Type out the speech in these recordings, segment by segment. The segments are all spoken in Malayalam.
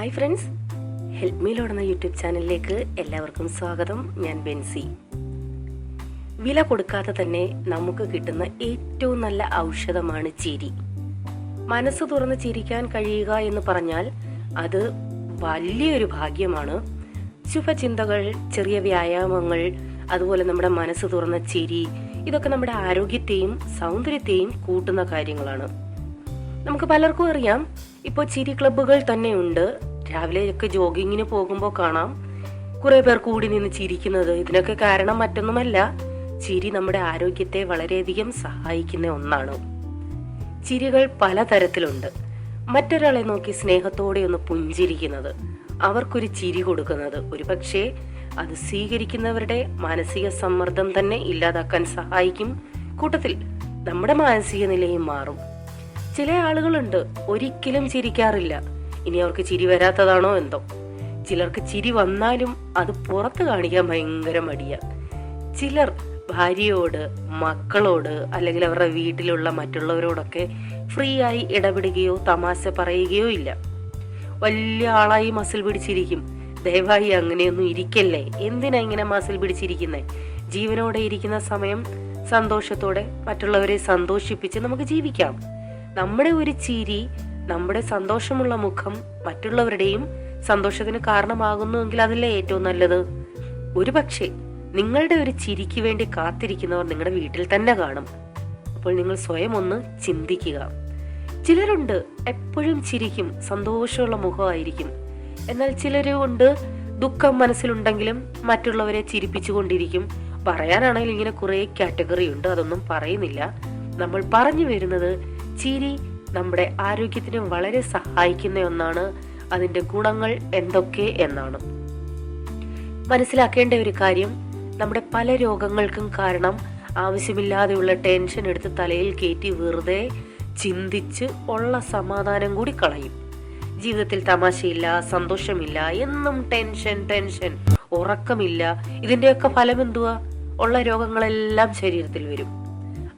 ഹായ് ഫ്രണ്ട്സ് ഹെൽപ്പ് മീ ലോടുന്ന യൂട്യൂബ് ചാനലിലേക്ക് എല്ലാവർക്കും സ്വാഗതം. ഞാൻ ബെൻസി. വില കൊടുക്കാതെ തന്നെ നമുക്ക് കിട്ടുന്ന ഏറ്റവും നല്ല ഔഷധമാണ് ചിരി. മനസ്സ് തുറന്ന് ചിരിക്കാൻ കഴിയുക എന്ന് പറഞ്ഞാൽ അത് വലിയൊരു ഭാഗ്യമാണ്. ശുഭചിന്തകൾ ചെറിയ വ്യായാമങ്ങൾ അതുപോലെ നമ്മുടെ മനസ്സ് തുറന്ന ചിരി ഇതൊക്കെ നമ്മുടെ ആരോഗ്യത്തെയും സൗന്ദര്യത്തെയും കൂട്ടുന്ന കാര്യങ്ങളാണ്. നമുക്ക് പലർക്കും അറിയാം ഇപ്പോൾ ചിരി ക്ലബ്ബുകൾ തന്നെ ഉണ്ട്. രാവിലെയൊക്കെ ജോഗിങ്ങിന് പോകുമ്പോൾ കാണാം. കുറെ പേർ കൂടി നിന്ന് ചിരിക്കുന്നത്. ഇതിനൊക്കെ കാരണം മറ്റൊന്നുമല്ല ചിരി നമ്മുടെ ആരോഗ്യത്തെ വളരെയധികം സഹായിക്കുന്ന ഒന്നാണ്. ചിരികൾ പലതരത്തിലുണ്ട്. മറ്റൊരാളെ നോക്കി സ്നേഹത്തോടെ ഒന്ന് പുഞ്ചിരിക്കുന്നത് അവർക്കൊരു ചിരി കൊടുക്കുന്നത്. ഒരു പക്ഷേ അത് സ്വീകരിക്കുന്നവരുടെ മാനസിക സമ്മർദ്ദം തന്നെ ഇല്ലാതാക്കാൻ സഹായിക്കും. കൂട്ടത്തിൽ നമ്മുടെ മാനസിക നിലയും മാറും. ചില ആളുകളുണ്ട് ഒരിക്കലും ചിരിക്കാറില്ല. ഇനി അവർക്ക് ചിരി വരാത്തതാണോ എന്തോ. ചിലർക്ക് ചിരി വന്നാലും അത് പുറത്ത് കാണിക്കാൻ ഭയങ്കര മടിയ. ചിലർ ഭാര്യയോട് മക്കളോട് അല്ലെങ്കിൽ അവരുടെ വീട്ടിലുള്ള മറ്റുള്ളവരോടൊക്കെ ഫ്രീ ആയി ഇടപെടുകയോ തമാശ പറയുകയോ ഇല്ല. വലിയ ആളായി മസിൽ പിടിച്ചിരിക്കും. ദയവായി അങ്ങനെയൊന്നും ഇരിക്കല്ലേ. എന്തിനാ ഇങ്ങനെ മസിൽ പിടിച്ചിരിക്കുന്നേ? ജീവനോടെ ഇരിക്കുന്ന സമയം സന്തോഷത്തോടെ മറ്റുള്ളവരെ സന്തോഷിപ്പിച്ച് നമുക്ക് ജീവിക്കാം. നമ്മുടെ ഒരു ചിരി നമ്മുടെ സന്തോഷമുള്ള മുഖം മറ്റുള്ളവരുടെയും സന്തോഷത്തിന് കാരണമാകുന്നുവെങ്കിൽ അതല്ലേ ഏറ്റവും നല്ലത്? ഒരു പക്ഷേ നിങ്ങളുടെ ഒരു ചിരിക്ക് വേണ്ടി കാത്തിരിക്കുന്നവർ നിങ്ങളുടെ വീട്ടിൽ തന്നെ കാണും. അപ്പോൾ നിങ്ങൾ സ്വയം ഒന്ന് ചിന്തിക്കുക. ചിലരുണ്ട് എപ്പോഴും ചിരിക്കും സന്തോഷമുള്ള മുഖമായിരിക്കും. എന്നാൽ ചിലരുണ്ട് ദുഃഖം മനസ്സിലുണ്ടെങ്കിലും മറ്റുള്ളവരെ ചിരിപ്പിച്ചുകൊണ്ടിരിക്കും പറയാനാണെങ്കിൽ ഇങ്ങനെ കുറെ കാറ്റഗറി ഉണ്ട് അതൊന്നും പറയുന്നില്ല. നമ്മൾ പറഞ്ഞു വരുന്നത് ചിരി നമ്മുടെ ആരോഗ്യത്തിന് വളരെ സഹായിക്കുന്ന ഒന്നാണ് അതിന്റെ ഗുണങ്ങൾ എന്തൊക്കെ എന്നാണ്. മനസ്സിലാക്കേണ്ട ഒരു കാര്യം നമ്മുടെ പല രോഗങ്ങൾക്കും കാരണം ആവശ്യമില്ലാതെയുള്ള ടെൻഷൻ എടുത്ത് തലയിൽ കയറ്റി വെറുതെ ചിന്തിച്ച് ഉള്ള സമാധാനം കൂടി കളയും. ജീവിതത്തിൽ തമാശയില്ല സന്തോഷമില്ല എന്നും ടെൻഷൻ ടെൻഷൻ ഉറക്കമില്ല. ഇതിന്റെയൊക്കെ ഫലം എന്തുവാ? ഉള്ള രോഗങ്ങളെല്ലാം ശരീരത്തിൽ വരും.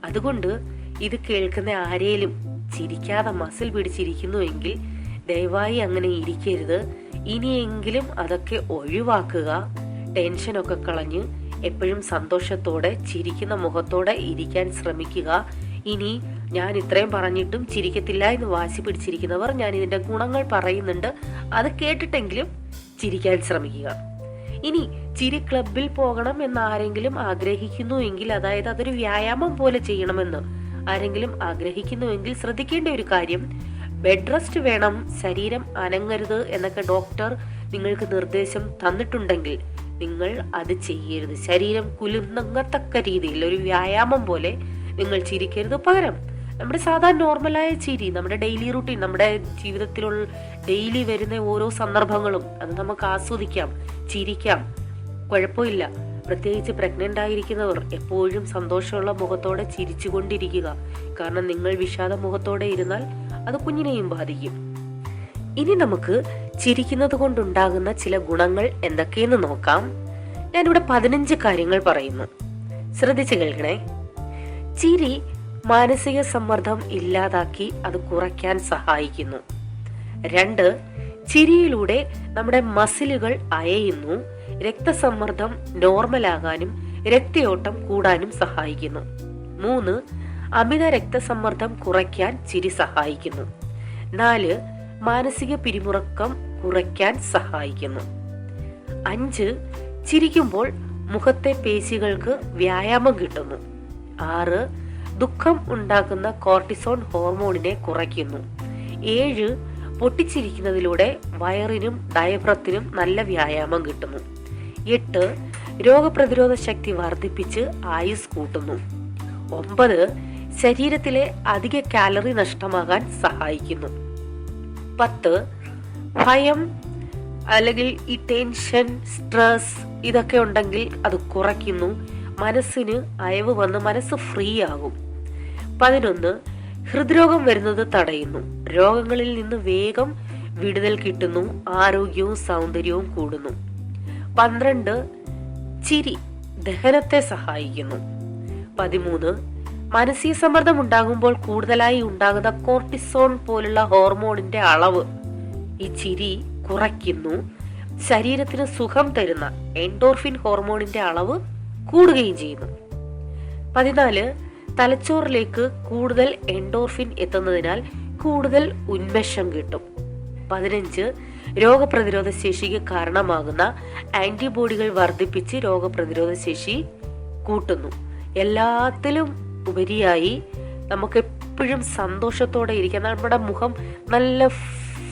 അതുകൊണ്ട് ഇത് കേൾക്കുന്ന ആരേലും ചിരിക്കാതെ മസിൽ പിടിച്ചിരിക്കുന്നുവെങ്കിൽ ദയവായി അങ്ങനെ ഇരിക്കരുത്. ഇനിയെങ്കിലും അതൊക്കെ ഒഴിവാക്കുക. ടെൻഷനൊക്കെ കളഞ്ഞ് എപ്പോഴും സന്തോഷത്തോടെ ചിരിക്കുന്ന മുഖത്തോടെ ഇരിക്കാൻ ശ്രമിക്കുക. ഇനി ഞാൻ ഇത്രയും പറഞ്ഞിട്ടും ചിരിക്കത്തില്ല എന്ന് വാശി പിടിച്ചിരിക്കുന്നവർ ഞാൻ ഇതിന്റെ ഗുണങ്ങൾ പറയുന്നുണ്ട്. അത് കേട്ടിട്ടെങ്കിലും ചിരിക്കാൻ ശ്രമിക്കുക. ഇനി ചിരി ക്ലബിൽ പോകണം എന്ന് ആരെങ്കിലും ആഗ്രഹിക്കുന്നു എങ്കിൽ അതായത് അതൊരു വ്യായാമം പോലെ ചെയ്യണമെന്ന് ആരെങ്കിലും ആഗ്രഹിക്കുന്നുവെങ്കിൽ ശ്രദ്ധിക്കേണ്ട ഒരു കാര്യം. ബെഡ് റെസ്റ്റ് വേണം ശരീരം അനങ്ങരുത് എന്നൊക്കെ ഡോക്ടർ നിങ്ങൾക്ക് നിർദ്ദേശം തന്നിട്ടുണ്ടെങ്കിൽ നിങ്ങൾ അത് ചെയ്യരുത്. ശരീരം കുലുങ്ങത്തക്ക രീതിയിൽ ഒരു വ്യായാമം പോലെ നിങ്ങൾ ചിരിക്കരുത്. പകരം നമ്മുടെ സാധാരണ നോർമലായ ചിരി നമ്മുടെ ഡെയിലി റുട്ടീൻ നമ്മുടെ ജീവിതത്തിലുള്ള ഡെയിലി വരുന്ന ഓരോ സന്ദർഭങ്ങളും അത് നമുക്ക് ആസ്വദിക്കാം ചിരിക്കാം. കുഴപ്പമില്ല. പ്രത്യേകിച്ച് പ്രഗ്നന്റ് ആയിരിക്കുന്നവർ എപ്പോഴും സന്തോഷമുള്ള മുഖത്തോടെ ചിരിച്ചുകൊണ്ടിരിക്കുക. കാരണം നിങ്ങൾ വിഷാദ മുഖത്തോടെ ഇരുന്നാൽ അത് കുഞ്ഞിനെയും ബാധിക്കും. ഇനി നമുക്ക് ചിരിക്കുന്നത് കൊണ്ടുണ്ടാകുന്ന ചില ഗുണങ്ങൾ എന്തൊക്കെയെന്ന് നോക്കാം. ഞാനിവിടെ പതിനഞ്ച് കാര്യങ്ങൾ പറയുന്നു. ശ്രദ്ധിച്ചു കേൾക്കണേ. ചിരി മാനസിക സമ്മർദ്ദം ഇല്ലാതാക്കി അത് കുറയ്ക്കാൻ സഹായിക്കുന്നു. രണ്ട് ചിരിയിലൂടെ നമ്മുടെ മസിലുകൾ അയയുന്നു. രക്തസമ്മർദ്ദം നോർമലാകാനും രക്തയോട്ടം കൂടാനും സഹായിക്കുന്നു. മൂന്ന് അമിത രക്തസമ്മർദ്ദം കുറയ്ക്കാൻ ചിരി സഹായിക്കുന്നു. നാല് മാനസിക പിരിമുറക്കം കുറയ്ക്കാൻ സഹായിക്കുന്നു. അഞ്ച് ചിരിക്കുമ്പോൾ മുഖത്തെ പേശികൾക്ക് വ്യായാമം കിട്ടുന്നു. ആറ് ദുഃഖം ഉണ്ടാക്കുന്ന കോർട്ടിസോൺ ഹോർമോണിനെ കുറയ്ക്കുന്നു. ഏഴ് പൊട്ടിച്ചിരിക്കുന്നതിലൂടെ വയറിനും ഡയഫ്രത്തിനും നല്ല വ്യായാമം കിട്ടുന്നു. എട്ട് രോഗപ്രതിരോധ ശക്തി വർദ്ധിപ്പിച്ച് ആയുസ് കൂട്ടുന്നു. ഒമ്പത് ശരീരത്തിലെ അധിക കാലറി നഷ്ടമാകാൻ സഹായിക്കുന്നു. പത്ത് ഭയം അല്ലെങ്കിൽ ഈ ടെൻഷൻ സ്ട്രെസ് ഇതൊക്കെ ഉണ്ടെങ്കിൽ അത് കുറയ്ക്കുന്നു. മനസ്സിന് അയവ് വന്ന് മനസ്സ് ഫ്രീ ആകും. പതിനൊന്ന് ഹൃദ്രോഗം വരുന്നത് തടയുന്നു. രോഗങ്ങളിൽ നിന്ന് വേഗം വിടുതൽ കിട്ടുന്നു. ആരോഗ്യവും സൗന്ദര്യവും കൂടുന്നു. പന്ത്രണ്ട് ചിരി ദഹനത്തെ സഹായിക്കുന്നു. പതിമൂന്ന് മനസ്സിക സമ്മർദ്ദം ഉണ്ടാകുമ്പോൾ കൂടുതലായി ഉണ്ടാകുന്ന കോർട്ടിസോൺ പോലുള്ള ഹോർമോണിന്റെ അളവ്. ഈ ചിരി കുറയ്ക്കുന്നു. ശരീരത്തിന് സുഖം തരുന്ന എൻഡോർഫിൻ ഹോർമോണിന്റെ അളവ് കൂടുകയും ചെയ്യുന്നു. പതിനാല് തലച്ചോറിലേക്ക് കൂടുതൽ എൻഡോർഫിൻ എത്തുന്നതിനാൽ കൂടുതൽ ഉന്മേഷം കിട്ടും. പതിനഞ്ച് രോഗപ്രതിരോധ ശേഷിക്ക് കാരണമാകുന്ന ആന്റിബോഡികൾ വർദ്ധിപ്പിച്ച് രോഗപ്രതിരോധ ശേഷി കൂട്ടുന്നു. എല്ലാത്തിലും ഉപരിയായി നമുക്ക് എപ്പോഴും സന്തോഷത്തോടെ ഇരിക്കാം. നമ്മുടെ മുഖം നല്ല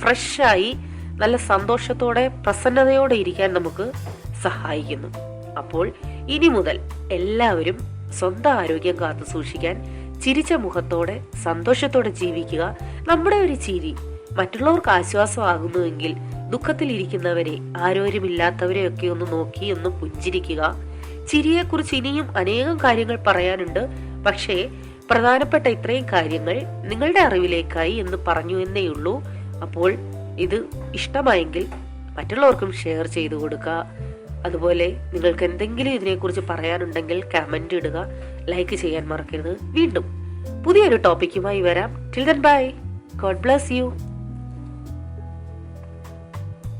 ഫ്രഷായി നല്ല സന്തോഷത്തോടെ പ്രസന്നതയോടെ ഇരിക്കാൻ നമുക്ക് സഹായിക്കുന്നു. അപ്പോൾ ഇനി മുതൽ എല്ലാവരും സ്വന്തം ആരോഗ്യം കാത്തു സൂക്ഷിക്കാൻ ചിരിച്ച മുഖത്തോടെ സന്തോഷത്തോടെ ജീവിക്കുക. നമ്മുടെ ഒരു ചിരി മറ്റുള്ളവർക്ക് ആശ്വാസമാകുന്നുവെങ്കിൽ ദുഃഖത്തിലിരിക്കുന്നവരെ ആരോരുമില്ലാത്തവരെ ഒക്കെ ഒന്ന് നോക്കി ഒന്ന് പുഞ്ചിരിക്കുക. ചിരിയെക്കുറിച്ച് ഇനിയും അനേകം കാര്യങ്ങൾ പറയാനുണ്ട്. പക്ഷേ പ്രധാനപ്പെട്ട ഇത്രയും കാര്യങ്ങൾ നിങ്ങളുടെ അറിവിലേക്കായി എന്ന് പറഞ്ഞു എന്നേ ഉള്ളൂ. അപ്പോൾ ഇത് ഇഷ്ടമായെങ്കിൽ മറ്റുള്ളവർക്കും ഷെയർ ചെയ്തു കൊടുക്കുക അതുപോലെ നിങ്ങൾക്ക് എന്തെങ്കിലും ഇതിനെക്കുറിച്ച് പറയാനുണ്ടെങ്കിൽ കമന്റ് ഇടുക. ലൈക്ക് ചെയ്യാൻ മറക്കരുത്. വീണ്ടും പുതിയൊരു ടോപ്പിക്കുമായി വരാം. Till then bye God bless you